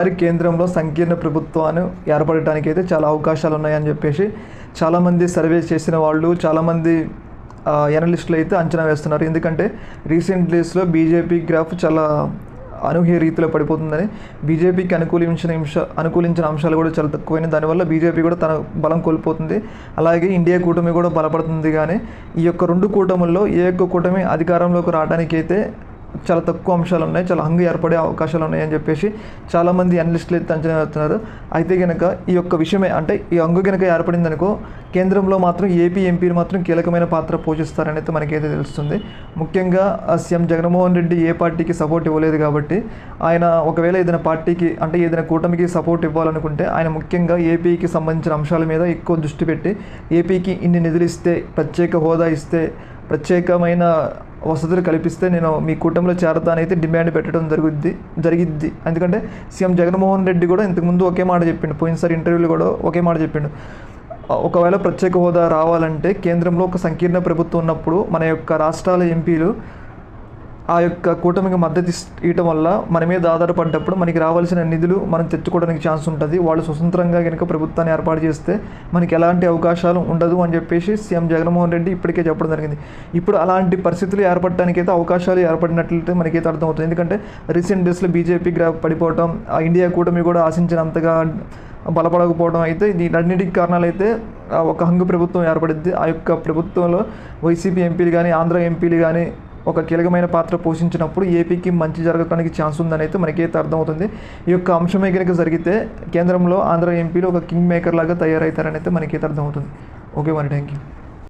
మరి కేంద్రంలో సంకీర్ణ ప్రభుత్వాన్ని ఏర్పడటానికి అయితే చాలా అవకాశాలు ఉన్నాయని చెప్పేసి చాలామంది సర్వే చేసిన వాళ్ళు చాలామంది ఎనలిస్టులు అయితే అంచనా వేస్తున్నారు. ఎందుకంటే రీసెంట్ డేస్లో బీజేపీ గ్రాఫ్ చాలా అనూహ్య రీతిలో పడిపోతుందని బీజేపీకి అనుకూలించిన అంశ అనుకూలించిన అంశాలు కూడా చాలా తక్కువైన దానివల్ల బీజేపీ కూడా తన బలం కోల్పోతుంది. అలాగే ఇండియా కూటమి కూడా బలపడుతుంది. కానీ ఈ యొక్క రెండు కూటముల్లో ఏ యొక్క కూటమి అధికారంలోకి రావడానికి అయితే చాలా తక్కువ అంశాలు ఉన్నాయి చాలా హంగు ఏర్పడే అవకాశాలు ఉన్నాయని చెప్పేసి చాలామంది అనలిస్టులు అయితే అంచనా వేస్తున్నారు. అయితే కనుక ఈ యొక్క విషయమే అంటే ఈ హంగు కనుక ఏర్పడింది అనుకో కేంద్రంలో మాత్రం ఏపీ ఎంపీలు మాత్రం కీలకమైన పాత్ర పోషిస్తారని అయితే మనకైతే తెలుస్తుంది. ముఖ్యంగా సీఎం జగన్మోహన్ రెడ్డి ఏ పార్టీకి సపోర్ట్ ఇవ్వలేదు కాబట్టి ఆయన ఒకవేళ ఏదైనా పార్టీకి అంటే ఏదైనా కూటమికి సపోర్ట్ ఇవ్వాలనుకుంటే ఆయన ముఖ్యంగా ఏపీకి సంబంధించిన అంశాల మీద ఎక్కువ దృష్టి పెట్టి ఏపీకి ఇన్ని నిధులు ఇస్తే ప్రత్యేక హోదా ఇస్తే ప్రత్యేకమైన వసతులు కల్పిస్తే నేను మీ కూటమిలో చేరతానైతే డిమాండ్ పెట్టడం జరుగుద్ది జరిగిద్ది. ఎందుకంటే సీఎం జగన్మోహన్ రెడ్డి కూడా ఇంతకుముందు ఒకే మాట చెప్పిండు. పోయినసారి ఇంటర్వ్యూలో కూడా ఒకే మాట చెప్పిండు. ఒకవేళ ప్రత్యేక హోదా రావాలంటే కేంద్రంలో ఒక సంకీర్ణ ప్రభుత్వం ఉన్నప్పుడు మన యొక్క రాష్ట్రాల ఎంపీలు ఆ యొక్క కూటమికి మద్దతు ఇవ్వటం వల్ల మన మీద ఆధారపడ్డప్పుడు మనకి రావాల్సిన నిధులు మనం తెచ్చుకోవడానికి ఛాన్స్ ఉంటుంది. వాళ్ళు స్వతంత్రంగా కనుక ప్రభుత్వాన్ని ఏర్పాటు చేస్తే మనకి ఎలాంటి అవకాశాలు ఉండదు అని చెప్పేసి సీఎం జగన్మోహన్ రెడ్డి ఇప్పటికే చెప్పడం జరిగింది. ఇప్పుడు అలాంటి పరిస్థితులు ఏర్పడటానికైతే అవకాశాలు ఏర్పడినట్లయితే మనకైతే అర్థమవుతుంది. ఎందుకంటే రీసెంట్ డేస్లో బీజేపీ గ్రాఫ్ పడిపోవటం ఆ ఇండియా కూటమి కూడా ఆశించినంతగా బలపడకపోవడం అయితే దీనన్నిటికి కారణాలు అయితే ఒక హంగు ప్రభుత్వం ఏర్పడింది ఆ యొక్క ప్రభుత్వంలో వైసీపీ ఎంపీలు కానీ ఆంధ్ర ఎంపీలు కానీ ఒక కీలకమైన పాత్ర పోషించినప్పుడు ఏపీకి మంచి జరగడానికి ఛాన్స్ ఉందని అయితే మనకైతే అర్థమవుతుంది. ఈ యొక్క అంశమే కనుక జరిగితే కేంద్రంలో ఆంధ్ర ఎంపీలు ఒక కింగ్ మేకర్ లాగా తయారవుతారని అయితే మనకైతే అర్థమవుతుంది. ఓకే మరి థ్యాంక్ యూ